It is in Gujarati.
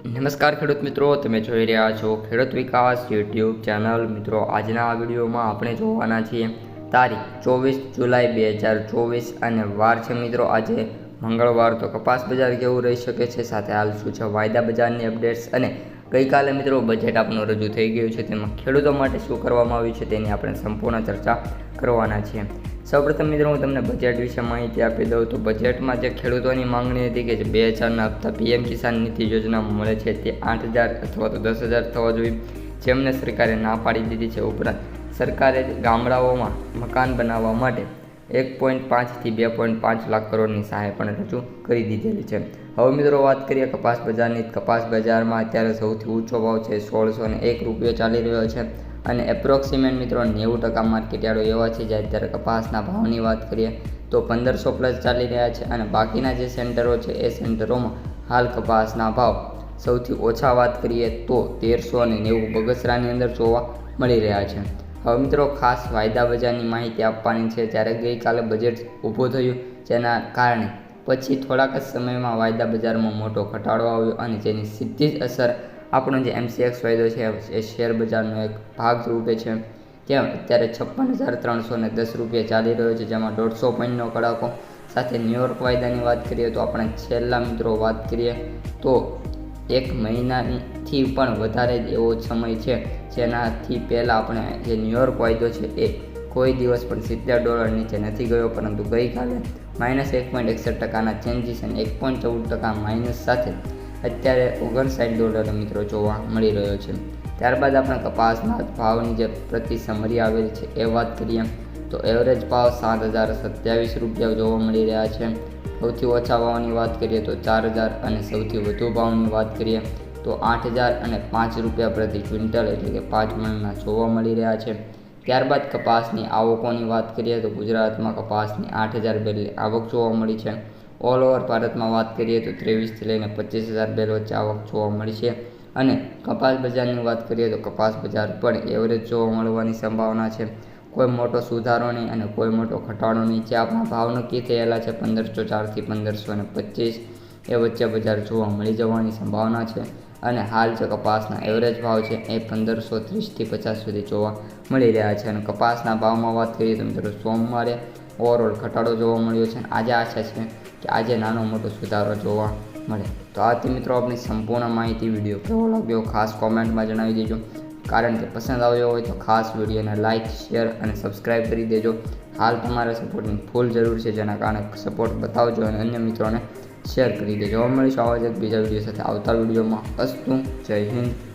નમસ્કાર ખેડૂત મિત્રો, તમે જોઈ રહ્યા છો ખેડૂત વિકાસ યુટ્યુબ ચેનલ. મિત્રો, આજના આ વિડીયોમાં આપણે જોવાના છીએ તારીખ ચોવીસ જુલાઈ બે હજાર ચોવીસ અને વાર છે મિત્રો, આજે મંગળવાર. તો કપાસ બજાર કેવું રહી શકે છે? સાથે હાલ શું છે? વાયદા બજારની અપડેટ્સ અને ગઈકાલે મિત્રો બજેટ આપનું રજૂ થઈ ગયું છે. તેમાં ખેડૂતો માટે શું કરવામાં આવ્યું છે તેની આપણે સંપૂર્ણ ચર્ચા કરવાના છીએ. સૌપ્રથમ મિત્રો, હું તમને બજેટ વિશે માહિતી આપી દઉં. તો બજેટમાં જે ખેડૂતોની માંગણી હતી કે બે હજારના હપ્તા પીએમ કિસાન નીતિ યોજના મળે છે, તે આઠ હજાર અથવા તો દસ હજાર થવા જોઈએ. જેમને સરકારે ના પાડી દીધી છે ઉપરાંત સરકારે ગામડાઓમાં મકાન બનાવવા માટે એક પોઈન્ટ પાંચથી બે પોઈન્ટ પાંચ લાખ કરોડની સહાય પણ રજૂ કરી દીધેલી છે. હવે મિત્રો, વાત કરીએ કપાસ બજારની. કપાસ બજારમાં અત્યારે સૌથી ઊંચો ભાવ છે સોળસો ને એક રૂપિયો ચાલી રહ્યો છે. અને એપ્રોક્સિમેટ મિત્રો નેવું ટકા માર્કેટ યાર્ડો એવા છે જે અત્યારે કપાસના ભાવની વાત કરીએ તો પંદરસો પ્લસ ચાલી રહ્યા છે અને બાકીના જે સેન્ટરો છે એ સેન્ટરોમાં હાલ કપાસના ભાવ સૌથી ઓછા વાત કરીએ તો તેરસો અને નેવું બગસરાની અંદર જોવા મળી રહ્યા છે. હવે મિત્રો ખાસ વાયદા બજારની માહિતી આપવાની છે. જ્યારે ગઈકાલે બજેટ ઊભું થયું જેના કારણે પછી થોડાક જ સમયમાં વાયદા બજારમાં મોટો ઘટાડો આવ્યો અને જેની સીધી જ અસર આપણો જે એમસીએક્સ વાયદો છે, એ શેર બજારનો એક ભાગ રૂપે છે. ત્યાં અત્યારે છપ્પન હજાર ત્રણસો ને દસ રૂપિયા ચાલી રહ્યો છે, જેમાં દોઢસો પોઈન્ટનો કડાકો. સાથે ન્યુયોર્ક વાયદાની વાત કરીએ તો આપણે છેલ્લા મિત્રો વાત કરીએ તો એક મહિનાથી પણ વધારે એવો સમય છે, જેનાથી પહેલાં આપણે જે ન્યુયોર્ક વાયદો છે, એ કોઈ દિવસ પણ સિત્તેર ડોલર નીચે નથી ગયો, પરંતુ ગઈકાલે માઇનસ એક પોઈન્ટ એકસઠ ટકાના ચેન્જીસ અને એક પોઈન્ટ ચૌદ ટકા માઇનસ સાથે અત્યારે ઓગણસાઠ ડોલર મિત્રો જોવા મળી રહ્યો છે. ત્યારબાદ આપણે કપાસના ભાવની જે પ્રતિ સમરી આવેલી છે એ વાત કરીએ, તો એવરેજ ભાવ સાત હજાર સત્યાવીસ રૂપિયા જોવા મળી રહ્યા છે. સૌથી ઓછા ભાવની વાત કરીએ તો ચાર હજાર અને સૌથી વધુ ભાવની વાત કરીએ, તો આઠ હજાર અને પાંચ રૂપિયા પ્રતિ ક્વિન્ટલ એટલે કે પાંચ મણના જોવા મળી રહ્યા છે. ત્યારબાદ કપાસની આવકોની વાત કરીએ તો ગુજરાતમાં કપાસની આઠ હજાર બેરલી આવક જોવા મળી છે. ઓલ ઓવર ભારતમાં વાત કરીએ તો ત્રેવીસથી લઈને પચીસ હજાર બેલ વચ્ચે આવક જોવા મળી છે. અને કપાસ બજારની વાત કરીએ તો કપાસ બજાર પણ એવરેજ જોવા મળવાની સંભાવના છે. કોઈ મોટો સુધારો નહીં અને કોઈ મોટો ઘટાડો નહીં. જે આપણા ભાવ નક્કી થયેલા છે પંદરસો ચારથી પંદરસો ને પચીસ એ વચ્ચે બજાર જોવા મળી જવાની સંભાવના છે. અને હાલ જે કપાસના એવરેજ ભાવ છે એ પંદરસો ત્રીસથી પચાસ સુધી જોવા મળી રહ્યા છે. અને કપાસના ભાવમાં વાત કરીએ તો મિત્રો સોમવારે ઓવરઓલ ઘટાડો જોવા મળ્યો છે. આજે આશા છે કે આજે નાનો મોટો સુધારો જોવા મળે. તો આથી મિત્રો આપણી સંપૂર્ણ માહિતી વીડિયો કેવો લાગ્યો ખાસ કોમેન્ટમાં જણાવી દેજો. કારણ કે પસંદ આવ્યો હોય તો ખાસ વિડીયોને લાઇક શેર અને સબસ્ક્રાઈબ કરી દેજો. હાલ તમારા સપોર્ટની ફૂલ જરૂર છે, જેના કારણે સપોર્ટ બતાવજો અને અન્ય મિત્રોને શેર કરી દેજો. હવે મળીશું આવા જ બીજા વીડિયો સાથે. આવતા વિડીયોમાં અસ્તુ. જય હિન્દ.